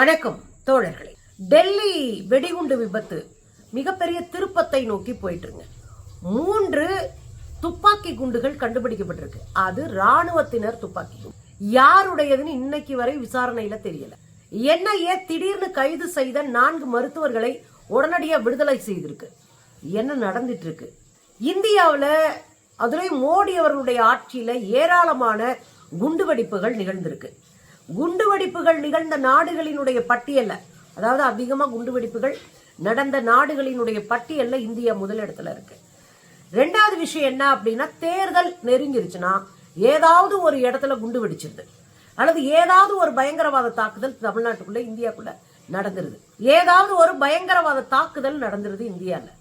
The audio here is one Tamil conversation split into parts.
வணக்கம் தோழர்களே. டெல்லி வெடிகுண்டு விபத்து மிகப்பெரிய திருப்பத்தை நோக்கி போயிட்டுருங்க. மூன்று துப்பாக்கி குண்டுகள் கண்டுபிடிக்கப்பட்டிருக்கு. அது ராணுவத்தினர் துப்பாக்கி குண்டு. யாருடையதுன்னு இன்னைக்கு வரை விசாரணையில தெரியல. என்ஐஏ திடீர்னு கைது செய்த நான்கு மருத்துவர்களை உடனடியா விடுதலை செய்திருக்கு. என்ன நடந்துட்டு இருக்கு இந்தியாவில் அதுலேயும் மோடி அவர்களுடைய ஆட்சியில ஏராளமான குண்டுவெடிப்புகள் நிகழ்ந்திருக்கு. குண்டுவெடிப்புகள் நிகழ்ந்த நாடுகளினுடைய பட்டியலில். அதாவது அதிகமா குண்டுவெடிப்புகள் நடந்த நாடுகளினுடைய பட்டியல்ல இந்தியா முதலிடத்துல இருக்கு. ரெண்டாவது விஷயம் என்ன அப்படின்னா தேர்தல் நெருங்கிருச்சுன்னா ஏதாவது ஒரு இடத்துல குண்டு வெடிச்சிருது. அல்லது ஏதாவது ஒரு பயங்கரவாத தாக்குதல் தமிழ்நாட்டுக்குள்ள இந்தியாக்குள்ள நடந்துருது. ஏதாவது ஒரு பயங்கரவாத தாக்குதல் நடந்துருது இந்தியாவில்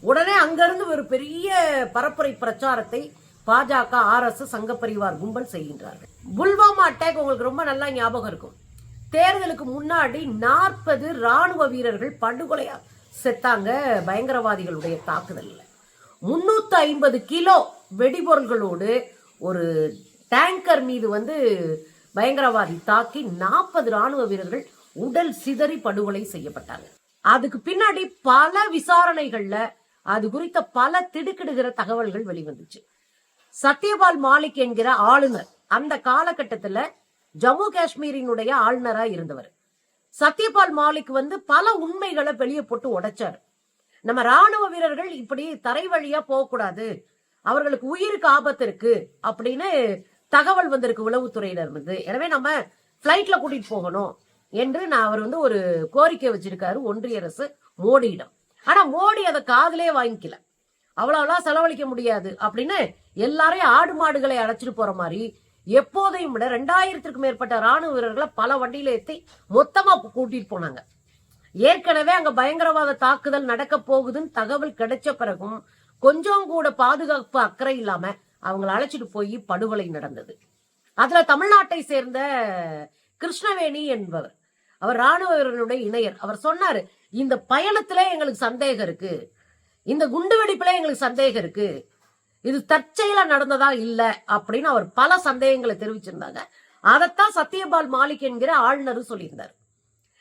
உடனே அங்கிருந்து ஒரு பெரிய பரப்புரை பிரச்சாரத்தை பாஜக ஆர்எஸ் சங்க பரிவார் கும்பல் செய்கின்றார்கள். புல்வாமா அட்டாக் உங்களுக்கு ரொம்ப நல்லா ஞாபகம் இருக்கும். தேர்தலுக்கு முன்னாடி நாற்பது ராணுவ வீரர்கள் படுகொலையா செத்தாங்க பயங்கரவாதிகளுடைய தாக்குதல்ல. முன்னூத்தி ஐம்பது கிலோ வெடிபொருள்களோடு ஒரு டேங்கர் மீது வந்து பயங்கரவாதி தாக்கி நாற்பது ராணுவ வீரர்கள் உடல் சிதறி படுகொலை செய்யப்பட்டாங்க. அதுக்கு பின்னாடி பல விசாரணைகள்ல அது குறித்த பல திடுக்கிடுகிற தகவல்கள் வெளிவந்துச்சு. சத்யபால் மாலிக் என்கிற ஆளுநர் அந்த காலகட்டத்துல ஜம்மு காஷ்மீரினுடைய ஆளுநரா இருந்தவர். சத்யபால் மாலிக் வந்து பல உண்மைகளை வெளியே போட்டு உடைச்சாரு. நம்ம ராணுவ வீரர்கள் இப்படி தரை வழியா போகக்கூடாது அவர்களுக்கு உயிருக்கு ஆபத்து இருக்கு அப்படின்னு தகவல் வந்திருக்கு உளவுத்துறையினர் இருந்து எனவே நம்ம பிளைட்ல கூட்டிட்டு போகணும் என்று நான் அவர் வந்து ஒரு கோரிக்கை வச்சிருக்காரு ஒன்றிய அரசு மோடியிடம். ஆனா மோடி அதை காதலே வாங்கிக்கல. அவ்வளவுலாம் செலவழிக்க முடியாது. அப்படின்னு எல்லாரையும் ஆடு மாடுகளை அழைச்சிட்டு போற மாதிரி எப்போதையும் விட ரெண்டாயிரத்திற்கும் மேற்பட்ட ராணுவ வீரர்களை பல வண்டியில ஏற்றி மொத்தமா கூட்டிட்டு போனாங்க. ஏற்கனவே அங்க பயங்கரவாத தாக்குதல் நடக்க போகுதுன்னு தகவல் கிடைச்ச பிறகும் கொஞ்சம் கூட பாதுகாப்பு அக்கறை இல்லாம அவங்கள அழைச்சிட்டு போய் படுகொலை நடந்தது. அதுல தமிழ்நாட்டை சேர்ந்த கிருஷ்ணவேணி என்பவர் அவர் ராணுவ வீரர்களுடைய இணையர். அவர் சொன்னாரு இந்த பயணத்துல எங்களுக்கு சந்தேகம் இருக்கு. இந்த குண்டு வெடிப்புல எங்களுக்கு சந்தேகம் இருக்கு. இது தற்செயலா நடந்ததா இல்ல அப்படின்னு அவர் பல சந்தேகங்களை தெரிவிச்சிருந்தாங்க. அதைத்தான் சத்யபால் மாலிக் என்கிற ஆளுநர் சொல்லியிருந்தார்.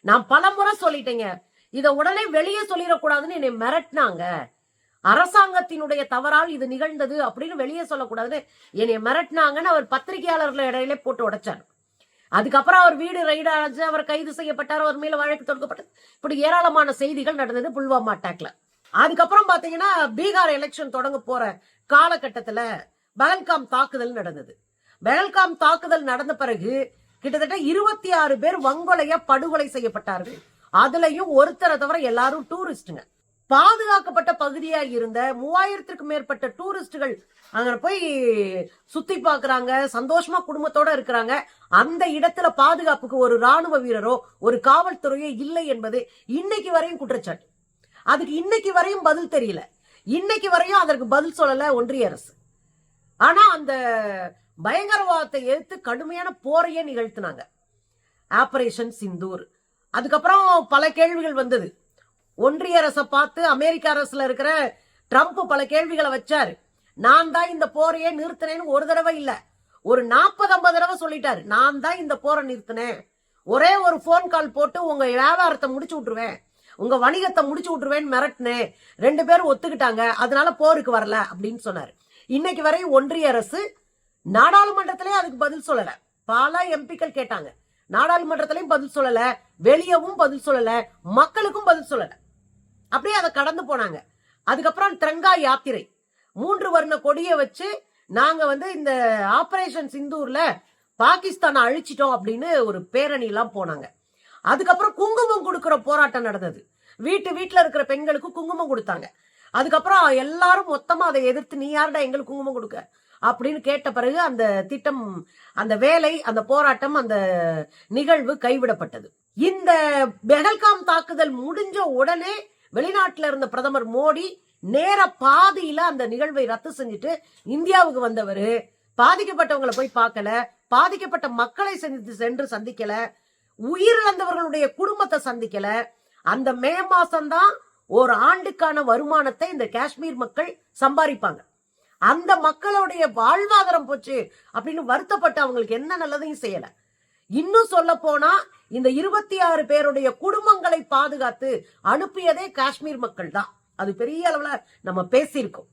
நான் பல முறை சொல்லிட்டேங்க. இத உடனே வெளியே சொல்லிடக்கூடாதுன்னு என்னை மிரட்டினாங்க. அரசாங்கத்தினுடைய தவறால் இது நிகழ்ந்தது அப்படின்னு வெளியே சொல்லக்கூடாதுன்னு என்னை மிரட்டினாங்கன்னு அவர் பத்திரிகையாளர்கள் இடையிலே போட்டு உடைச்சார். அதுக்கப்புறம் அவர் வீடு ரைடு அழைச்சு அவர் கைது செய்யப்பட்டார் அவர் மேல வழக்கு தொடுக்கப்பட்டது. இப்படி ஏராளமான செய்திகள் நடந்தது புல்வாமா அட்டாக்ல. அதுக்கப்புறம் பாத்தீங்கன்னா பீகார் எலெக்ஷன் தொடங்க போற காலகட்டத்துல பகல்காம் தாக்குதல் நடந்தது. பகல்காம் தாக்குதல் நடந்த பிறகு கிட்டத்தட்ட இருபத்தி ஆறு பேர் வங்கொலையா படுகொலை செய்யப்பட்டார்கள். அதுலயும் ஒருத்தரை தவிர எல்லாரும் டூரிஸ்டுங்க பாதுகாக்கப்பட்ட பகுதியா இருந்த மூவாயிரத்திற்கும் மேற்பட்ட டூரிஸ்டுகள் அங்க போய் சுத்தி பாக்குறாங்க சந்தோஷமா குடும்பத்தோட இருக்கிறாங்க. அந்த இடத்துல பாதுகாப்புக்கு ஒரு ராணுவ வீரரோ ஒரு காவல்துறையோ இல்லை என்பது இன்னைக்கு வரையும் குற்றச்சாட்டு. அதுக்கு இன்னைக்கு வரையும் பதில் தெரியல. இன்னைக்கு வரையும் அதற்கு பதில் சொல்லல ஒன்றிய அரசு. ஆனா அந்த பயங்கரவாதத்தை எதிர்த்து கடுமையான போரையே நிகழ்த்தினாங்க. ஆபரேஷன் சிந்தூர். அதுக்கப்புறம் பல கேள்விகள் வந்தது. ஒன்றிய அரசை பார்த்து அமெரிக்க அரசுல இருக்கிற ட்ரம்ப் பல கேள்விகளை வச்சாரு. நான் தான் இந்த போரையே நிறுத்தினேன்னு ஒரு தடவை இல்ல. ஒரு நாற்பது ஐம்பது தடவை சொல்லிட்டாரு. நான் தான் இந்த போரை நிறுத்தினேன். ஒரே ஒரு போன் கால் போட்டு உங்க வியாபாரத்தை முடிச்சு விட்டுருவேன். உங்க வணிகத்தை முடிச்சு விட்டுருவேன்னு மிரட்டினேன் ரெண்டு பேரும் ஒத்துக்கிட்டாங்க அதனால போருக்கு வரல அப்படின்னு சொன்னாரு. இன்னைக்கு வரை ஒன்றிய அரசு நாடாளுமன்றத்திலே அதுக்கு பதில் சொல்லல. பல எம்பிக்கள் கேட்டாங்க. நாடாளுமன்றத்திலையும் பதில் சொல்லல வெளியவும் பதில் சொல்லல மக்களுக்கும் பதில் சொல்லல. அப்படியே அதை கடந்து போனாங்க. அதுக்கப்புறம் திரங்கா யாத்திரை. மூன்று வர்ண கொடியை வச்சு நாங்க வந்து இந்த ஆபரேஷன் சிந்தூர்ல பாகிஸ்தானை அழிச்சிட்டோம் அப்படின்னு ஒரு பேரணி எல்லாம் போனாங்க. அதுக்கப்புறம் குங்குமம் கொடுக்கிற போராட்டம் நடந்தது. வீட்டு வீட்டில் இருக்கிற பெண்களுக்கு குங்குமம் கொடுத்தாங்க. அதுக்கப்புறம் எல்லாரும் மொத்தமா அதை எதிர்த்து நீ யாருடா எங்களுக்கு குங்குமம் கொடுக்க? அப்படின்னு கேட்ட பிறகு அந்த திட்டம் அந்த வேலை அந்த போராட்டம் அந்த நிகழ்வு கைவிடப்பட்டது. இந்த பெகல்காம் தாக்குதல் முடிஞ்ச உடனே வெளிநாட்டுல இருந்த பிரதமர் மோடி நேர பாதியில அந்த நிகழ்வை ரத்து செஞ்சுட்டு இந்தியாவுக்கு வந்தவர். பாதிக்கப்பட்டவங்களை போய் பார்க்கல. பாதிக்கப்பட்ட மக்களை சந்தித்து சென்று சந்திக்கல. உயிரிழந்தவர்களுடைய குடும்பத்தை சந்திக்கல. அந்த மே மாசம்தான் ஒரு ஆண்டுக்கான வருமானத்தை இந்த காஷ்மீர் மக்கள் சம்பாதிப்பாங்க. அந்த மக்களுடைய வாழ்வாதாரம் போச்சு அப்படின்னு வருத்தப்பட்டு அவங்களுக்கு என்ன நல்லதையும் செய்யல. இன்னும் சொல்ல போனா இந்த இருபத்தி ஆறு பேருடைய குடும்பங்களை பாதுகாத்து அனுப்பியதே காஷ்மீர் மக்கள் தான். அது பெரிய அளவுல நம்ம பேசியிருக்கோம்.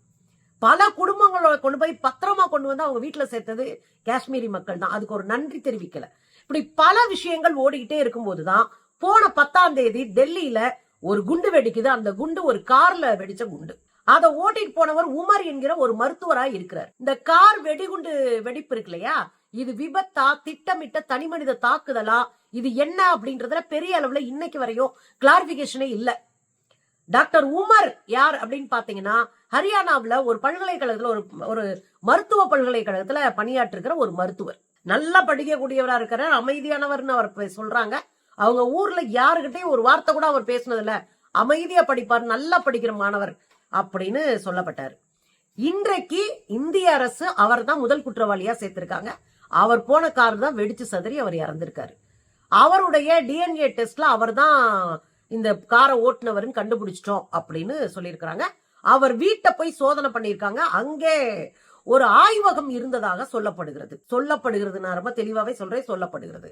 பல குடும்பங்களோட கொண்டு போய் பத்திரமா கொண்டு வந்து அவங்க வீட்டுல சேர்த்தது காஷ்மீரி மக்கள் தான். அதுக்கு ஒரு நன்றி தெரிவிக்கல. இப்படி பல விஷயங்கள் ஓடிக்கிட்டே இருக்கும்போதுதான் போன பத்தாம் தேதி டெல்லியில ஒரு குண்டு வெடிக்குது. அந்த குண்டு ஒரு கார்ல வெடிச்ச குண்டு. அதை ஓட்டிட்டு போனவர் உமர் என்கிற ஒரு மருத்துவரா இருக்கிறார். இந்த கார் வெடிகுண்டு வெடிப்பு இருக்கு இல்லையா? இது விபத்தா திட்டமிட்ட தனி மனித தாக்குதலா? இது என்ன அப்படின்றதுல பெரிய அளவுல இன்னைக்கு வரையும் கிளாரிபிகேஷனே இல்ல. டாக்டர் உமர் யார் அப்படின்னு பாத்தீங்கன்னா ஹரியானாவுல ஒரு பல்கலைக்கழகத்துல ஒரு ஒரு மருத்துவ பல்கலைக்கழகத்துல பணியாற்றுகிற ஒரு மருத்துவர். நல்லா படிக்கக்கூடியவரா இருக்கிறார் அமைதியானவர்னு அவர் சொல்றாங்க. அவங்க ஊர்ல யாருகிட்டயும் ஒரு வார்த்தை கூட அவர் பேசுனதில்ல. அமைதியா படிப்பார் நல்லா படிக்கிற மாணவர் அப்படின்னு சொல்லப்பட்டார். இன்றைக்கு இந்திய அரசு அவர் தான் முதல் குற்றவாளியா சேர்த்திருக்காங்க. அவர் போன கார் தான் வெடிச்சு சதறி அவர் இறந்திருக்காரு. அவருடைய டிஎன்ஏ டெஸ்ட்ல அவர் தான் இந்த காரை ஓட்டுனவர்னு கண்டுபிடிச்சிட்டோம் அப்படின்னு சொல்லியிருக்கிறாங்க. அவர் வீட்டை போய் சோதனை பண்ணியிருக்காங்க. அங்கே ஒரு ஆய்வகம் இருந்ததாக சொல்லப்படுகிறது. சொல்லப்படுகிறது நான் ரொம்ப தெளிவாவே சொல்றேன் சொல்லப்படுகிறது.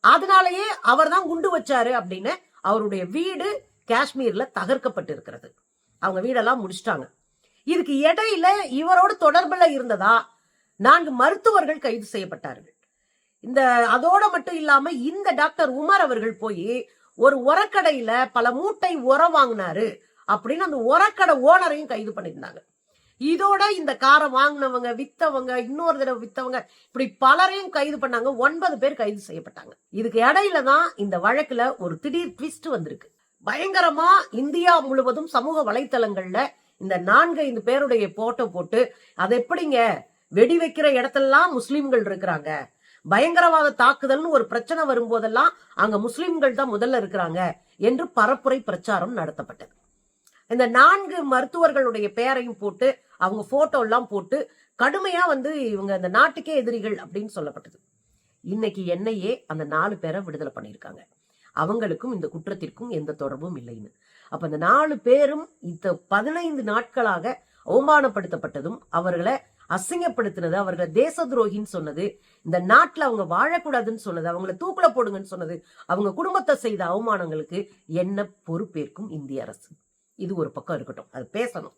அதனாலேயே அவர் தான் குண்டு வச்சாரு அப்படின்னு அவருடைய வீடு காஷ்மீர்ல தகர்க்கப்பட்டு இருக்கிறது அவங்க வீடெல்லாம் முடிச்சிட்டாங்க. இதுக்கு இடையில இவரோடு தொடர்புல இருந்ததா? நான்கு மருத்துவர்கள் கைது செய்யப்பட்டார்கள். இந்த அதோட மட்டும் இல்லாம இந்த டாக்டர் உமர் அவர்கள் போய் ஒரு உரக்கடையில பல மூட்டை உரம் வாங்கினாரு அப்படின்னு அந்த உரக்கடை ஓனரையும் கைது பண்ணியிருந்தாங்க. இதோட இந்த காரை வாங்கினவங்க வித்தவங்க இன்னொரு தடவை வித்தவங்க இப்படி பலரையும் கைது பண்ணாங்க. ஒன்பது பேர் கைது செய்யப்பட்டாங்க. இதுக்கு இடையில தான் இந்த வழக்குல ஒரு திடீர் ட்விஸ்ட் வந்திருக்கு. பயங்கரமா இந்தியா முழுவதும் சமூக வலைத்தளங்கள்ல இந்த நான்கு ஐந்து பேருடைய போட்டோ போட்டு அது எப்படிங்க? வெடி வைக்கிற இடத்தெல்லாம் முஸ்லிம்கள் இருக்கிறாங்க. பயங்கரவாத தாக்குதல்னு ஒரு பிரச்சனை வரும்போதெல்லாம் அங்க முஸ்லிம்கள் தான் முதல்ல இருக்கிறாங்க என்று பரப்புரை பிரச்சாரம் நடத்தப்பட்டது. இந்த நான்கு மருத்துவர்களுடைய பெயரையும் போட்டு அவங்க போட்டோ எல்லாம் போட்டு கடுமையா வந்து இவங்க இந்த நாட்டுக்கே எதிரிகள் அப்படின்னு சொல்லப்பட்டது. இன்னைக்கு என்னையே அந்த நாலு பேரை விடுதலை பண்ணியிருக்காங்க. அவங்களுக்கும் இந்த குற்றத்திற்கும் எந்த தொடர்பும் இல்லைன்னு. அப்ப இந்த நாலு பேரும் இந்த பதினைந்து நாட்களாக அவமானப்படுத்தப்பட்டதும் அவர்களை அசிங்கப்படுத்தினது அவர்களை தேச துரோகின்னு சொன்னது இந்த நாட்டுல அவங்க வாழக்கூடாதுன்னு சொன்னது அவங்கள தூக்குல போடுங்கன்னு சொன்னது அவங்க குடும்பத்தை செய்த அவமானங்களுக்கு என்ன பொறுப்பேற்கும் இந்திய அரசு? இது ஒரு பக்கம் இருக்கட்டும். அது பேசணும்.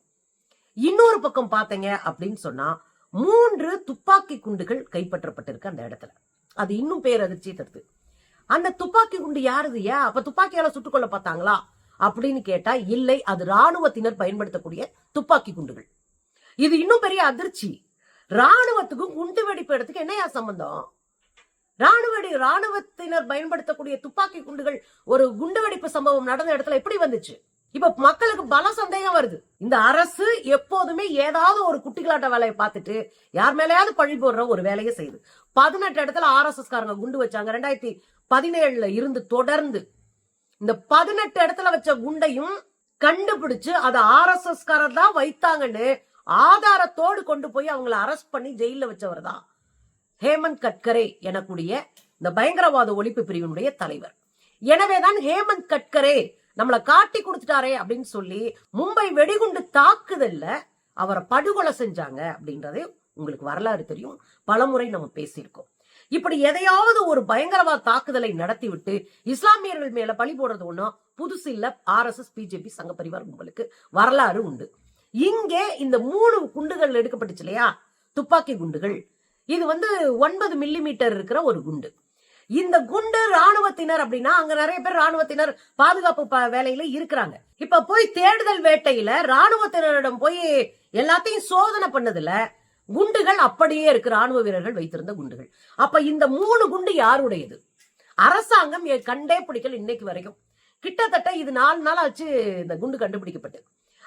இன்னொரு பக்கம் பார்த்தீங்க அப்படின்னு சொன்னா மூன்று துப்பாக்கி குண்டுகள் கைப்பற்றப்பட்டிருக்கு அந்த இடத்துல. அது இன்னும் பேர் அதிர்ச்சி தருது அந்த துப்பாக்கி குண்டு யாருது ஏன் அப்ப துப்பாக்கியால சுட்டுக்கொள்ள பார்த்தாங்களா? அப்படின்னு கேட்டா இல்லை அது ராணுவத்தினர் பயன்படுத்தக்கூடிய துப்பாக்கி குண்டுகள். இது இன்னும் பெரிய அதிர்ச்சி. ராணுவத்துக்கும் குண்டு வெடிப்பு இடத்துக்கு என்னையா சம்பந்தம்? ராணுவ ராணுவத்தினர் பயன்படுத்தக்கூடிய துப்பாக்கி குண்டுகள் ஒரு குண்டு வெடிப்பு சம்பவம் நடந்த இடத்துல எப்படி வந்துச்சு? இப்ப மக்களுக்கு பல சந்தேகம் வருது. இந்த அரசு எப்போதுமே ஏதாவது ஒரு குட்டிகளாட்ட வேலையை பார்த்துட்டு யார் மேலயாவது பழி போடுற ஒரு வேலையை செய்யுது. பதினெட்டு இடத்துல ஆர்எஸ்எஸ் காரங்க குண்டு வச்சாங்க. ரெண்டாயிரத்தி பதினேழுல இருந்து தொடர்ந்து இந்த பதினெட்டு இடத்துல வச்ச குண்டையும் கண்டுபிடிச்சு அதை ஆர்எஸ்எஸ் காரர் தான் வைத்தாங்கன்னு ஆதாரத்தோடு கொண்டு போய் அவங்கள அரெஸ்ட் பண்ணி ஜெயில வச்சவர் தான் ஹேமந்த் கட்கரே எனக்கூடிய இந்த பயங்கரவாத ஒழிப்பு பிரிவினுடைய தலைவர். எனவேதான் ஹேமந்த் கட்கரே நம்மளை காட்டி கொடுத்துட்டாரே அப்படின்னு சொல்லி மும்பை வெடிகுண்டு தாக்குதல்ல அவரை படுகொலை செஞ்சாங்க அப்படின்றதே உங்களுக்கு வரலாறு தெரியும். பலமுறை நம்ம பேசியிருக்கோம். இப்படி எதையாவது ஒரு பயங்கரவாத தாக்குதலை நடத்திவிட்டு இஸ்லாமியர்கள் மேல பழி போடுறது ஒண்ணும் புதுசு இல்ல ஆர் எஸ் எஸ் பிஜேபி சங்க பரிவார் உங்களுக்கு வரலாறு உண்டு. இங்கே இந்த மூணு குண்டுகள் எடுக்கப்பட்டுச்சு இல்லையா? துப்பாக்கி குண்டுகள். இது வந்து ஒன்பது மில்லி மீட்டர் இருக்கிற ஒரு குண்டு. இந்த குண்டு ராணுவத்தினர் அப்படின்னா அங்க நிறைய பேர் ராணுவத்தினர் பாதுகாப்பு வேலையில இருக்கிறாங்க. இப்ப போய் தேடுதல் வேட்டையில ராணுவத்தினரிடம் போய் எல்லாத்தையும் சோதனை பண்ணதுல குண்டுகள் அப்படியே இருக்கு ராணுவ வீரர்கள் வைத்திருந்த குண்டுகள். அப்ப இந்த மூணு குண்டு யாருடையது? அரசாங்கம் கண்டே பிடிக்கல இன்னைக்கு வரைக்கும். கிட்டத்தட்ட இது நாலு நாள் ஆச்சு இந்த குண்டு கண்டுபிடிக்கப்பட்டு.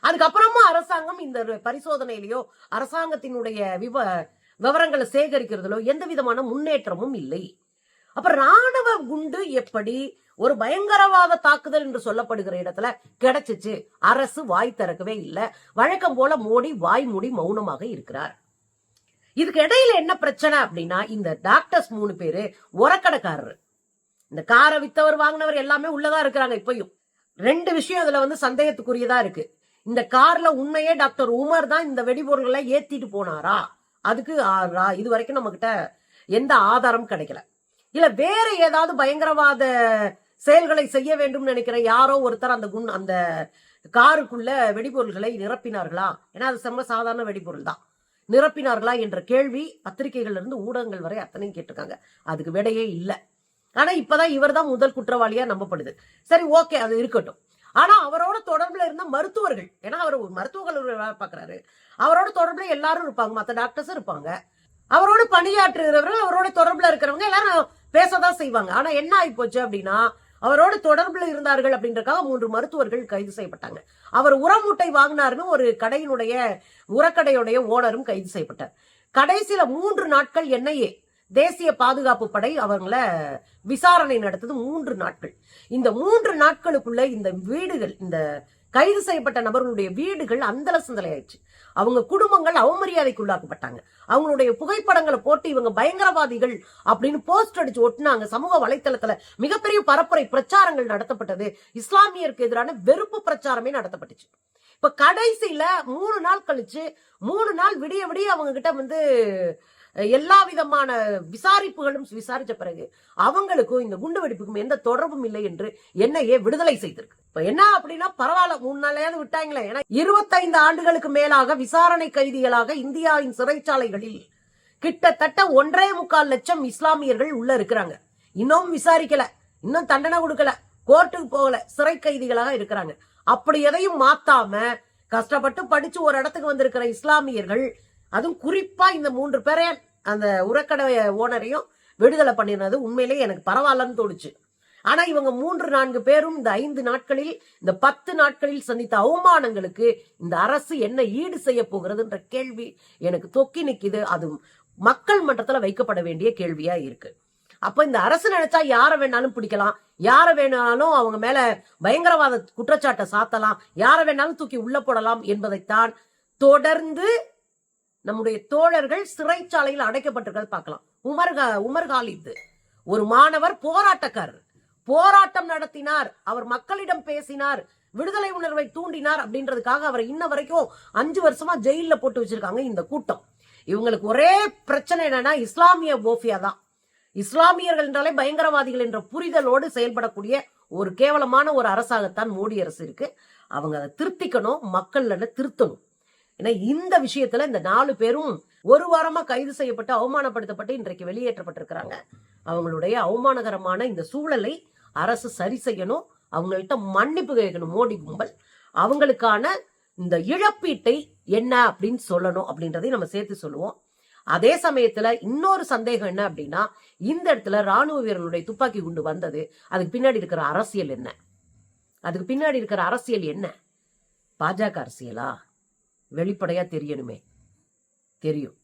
அதுக்கப்புறமா அரசாங்கம் இந்த பரிசோதனையிலயோ அரசாங்கத்தினுடைய விவ விவரங்களை சேகரிக்கிறதுலோ எந்த விதமான முன்னேற்றமும் இல்லை. அப்ப ராணுவ குண்டு எப்படி ஒரு பயங்கரவாத தாக்குதல் என்று சொல்லப்படுகிற இடத்துல கிடைச்சிச்சு. அரசு வாய் திறக்கவே இல்லை. வழக்கம் போல மோடி வாய் மூடி மௌனமாக இருக்கிறார். இதுக்கு இடையில என்ன பிரச்சனை அப்படின்னா இந்த டாக்டர்ஸ் மூணு பேரு உரக்கடைக்காரர். இந்த காரை வித்தவர் வாங்கினவர் எல்லாமே உள்ளதா இருக்கிறாங்க இப்பயும். ரெண்டு விஷயம் அதுல வந்து சந்தேகத்துக்குரியதா இருக்கு. இந்த கார்ல உண்மையே டாக்டர் உமர் தான் இந்த வெடிபொருள்களை ஏத்திட்டு போனாரா? அதுக்கு ரா- இது வரைக்கும் நம்ம கிட்ட எந்த ஆதாரம் கிடைக்கல. இல்ல வேற ஏதாவது பயங்கரவாத செயல்களை செய்ய வேண்டும் நினைக்கிற யாரோ ஒருத்தர் அந்த குண் அந்த காருக்குள்ள வெடிபொருள்களை நிரப்பினார்களா? ஏன்னா அது செம்ம சாதாரண வெடிபொருள் தான். நிரப்பினார்களா என்ற கேள்வி பத்திரிகைகள்ல இருந்து ஊடகங்கள் வரை அத்தனையும் கேட்டிருக்காங்க. அதுக்கு விடையே இல்லை. ஆனா இப்பதான் இவர் தான் முதல் குற்றவாளியா நம்பப்படுது. சரி ஓகே அது இருக்கட்டும். ஆனா அவரோட தொடர்புல இருந்த மருத்துவர்கள் ஏன்னா அவர் ஒரு மருத்துவ கல்லூரி வேலை அவரோட தொடர்புல எல்லாரும் இருப்பாங்க. மற்ற டாக்டர்ஸும் இருப்பாங்க. அவரோட பணியாற்றுகிறவர்கள் அவரோட தொடர்புல இருக்கிறவங்க எல்லாரும் பேசதான் செய்வாங்க. ஆனா என்ன ஆகி போச்சு அப்படின்னா அவரோட தொடர்புல இருந்தார்கள் அப்படின்றக்காக மூன்று மருத்துவர்கள் கைது செய்யப்பட்டாங்க. அவர் உரமூட்டை வாங்கினாருன்னு ஒரு கடையினுடைய உரக்கடையுடைய ஓனரும் கைது செய்யப்பட்டார். கடைசியில மூன்று நாட்கள் என்ஐஏ தேசிய பாதுகாப்பு படை அவங்கள விசாரணை நடத்தது மூன்று நாட்கள். இந்த மூன்று நாட்களுக்குள்ள இந்த வீடுகள் இந்த கைது செய்யப்பட்ட நபர்களுடைய வீடுகள் அந்தல சிந்தலை ஆயிடுச்சு அவங்க குடும்பங்கள் அவமரியாதைக்குள்ளாக்கப்பட்டாங்க அவங்களுடைய புகைப்படங்களை போட்டு இவங்க பயங்கரவாதிகள் அப்படின்னு போஸ்ட் அடிச்சு ஒட்டினாங்க. சமூக வலைத்தளத்துல மிகப்பெரிய பரப்புரை பிரச்சாரங்கள் நடத்தப்பட்டது. இஸ்லாமியருக்கு எதிரான வெறுப்பு பிரச்சாரமே நடத்தப்பட்டுச்சு. இப்ப கடைசியில மூணு நாள் கழிச்சு மூணு நாள் விடிய விடிய அவங்க கிட்ட வந்து எல்லா விதமான விசாரிப்புகளும் விசாரிச்ச பிறகு அவங்களுக்கும் இந்த குண்டு வெடிப்புக்கும் எந்த தொடர்பும் இல்லை என்று என்ஐஏ விடுதலை செய்திருக்கு. இப்ப என்ன அப்படின்னா பரவாயில்ல மூணு நாளையாவது விட்டாங்களே. ஏன்னா இருபத்தைந்து ஆண்டுகளுக்கு மேலாக விசாரணை கைதிகளாக இந்தியாவின் சிறைச்சாலைகளில் கிட்டத்தட்ட ஒன்றே முக்கால் லட்சம் இஸ்லாமியர்கள் உள்ள இருக்கிறாங்க. இன்னும் விசாரிக்கல இன்னும் தண்டனை கொடுக்கல கோர்ட்டுக்கு போகல சிறை கைதிகளாக இருக்கிறாங்க. அப்படி எதையும் மாத்தாம கஷ்டப்பட்டு படிச்சு ஒரு இடத்துக்கு வந்திருக்கிற இஸ்லாமியர்கள் அதுவும் குறிப்பா இந்த மூன்று பேரை அந்த உரக்கடை ஓனரையும் விடுதலை பண்ணினது உண்மையிலேயே எனக்கு பரவாயில்லன்னு தோணுச்சு. ஆனா இவங்க மூன்று நான்கு பேரும் இந்த ஐந்து நாட்களில் இந்த பத்து நாட்களில் சந்தித்த அவமானங்களுக்கு இந்த அரசு என்ன ஈடு செய்ய போகிறதுன்ற கேள்வி எனக்கு தொக்கி நிக்குது. அது மக்கள் மன்றத்துல வைக்கப்பட வேண்டிய கேள்வியா இருக்கு. அப்ப இந்த அரசு நினைச்சா யாரை வேணாலும் பிடிக்கலாம். யாரை வேணாலும் அவங்க மேல பயங்கரவாத குற்றச்சாட்டை சாத்தலாம். யாரை வேணாலும் தூக்கி உள்ள போடலாம் என்பதைத்தான் தொடர்ந்து நம்முடைய தோழர்கள் சிறைச்சாலையில் அடைக்கப்பட்டிருக்கிறது பார்க்கலாம். உமர் உமர் காலித் ஒரு மாணவர் போராட்டக்காரர். போராட்டம் நடத்தினார் அவர் மக்களிடம் பேசினார் விடுதலை உணர்வை தூண்டினார் அப்படின்றதுக்காக அவரை இன்ன வரைக்கும் அஞ்சு வருஷமா ஜெயில்ல போட்டு வச்சிருக்காங்க இந்த கூட்டம். இவங்களுக்கு ஒரே பிரச்சனை என்னன்னா இஸ்லாமிய போஃபியா தான். இஸ்லாமியர்கள் என்றாலே பயங்கரவாதிகள் என்ற புரிதலோடு செயல்படக்கூடிய ஒரு கேவலமான ஒரு அரசாகத்தான் மோடி அரசு இருக்கு. அவங்க அதை திருத்திக்கணும் மக்கள் திருத்தணும். ஏன்னா இந்த விஷயத்துல இந்த நாலு பேரும் ஒரு வாரமா கைது செய்யப்பட்டு அவமானப்படுத்தப்பட்டு இன்றைக்கு வெளியேற்றப்பட்டிருக்கிறாங்க. அவங்களுடைய அவமானகரமான இந்த சூழலை அரசு சரி செய்யணும். அவங்கள்ட்ட மன்னிப்பு கேட்கணும் மோடி கும்பல். அவங்களுக்கான இந்த இழப்பீட்டை என்ன அப்படின்னு சொல்லணும் அப்படின்றதையும் நம்ம சேர்த்து சொல்லுவோம். அதே சமயத்துல இன்னொரு சந்தேகம் என்ன அப்படின்னா இந்த இடத்துல ராணுவ வீரர்களுடைய துப்பாக்கி குண்டு வந்தது அதுக்கு பின்னாடி இருக்கிற அரசியல் என்ன? அதுக்கு பின்னாடி இருக்கிற அரசியல் என்ன? பாஜக அரசியலா? வெளிப்படையாக தெரியணுமே. தெரியும்.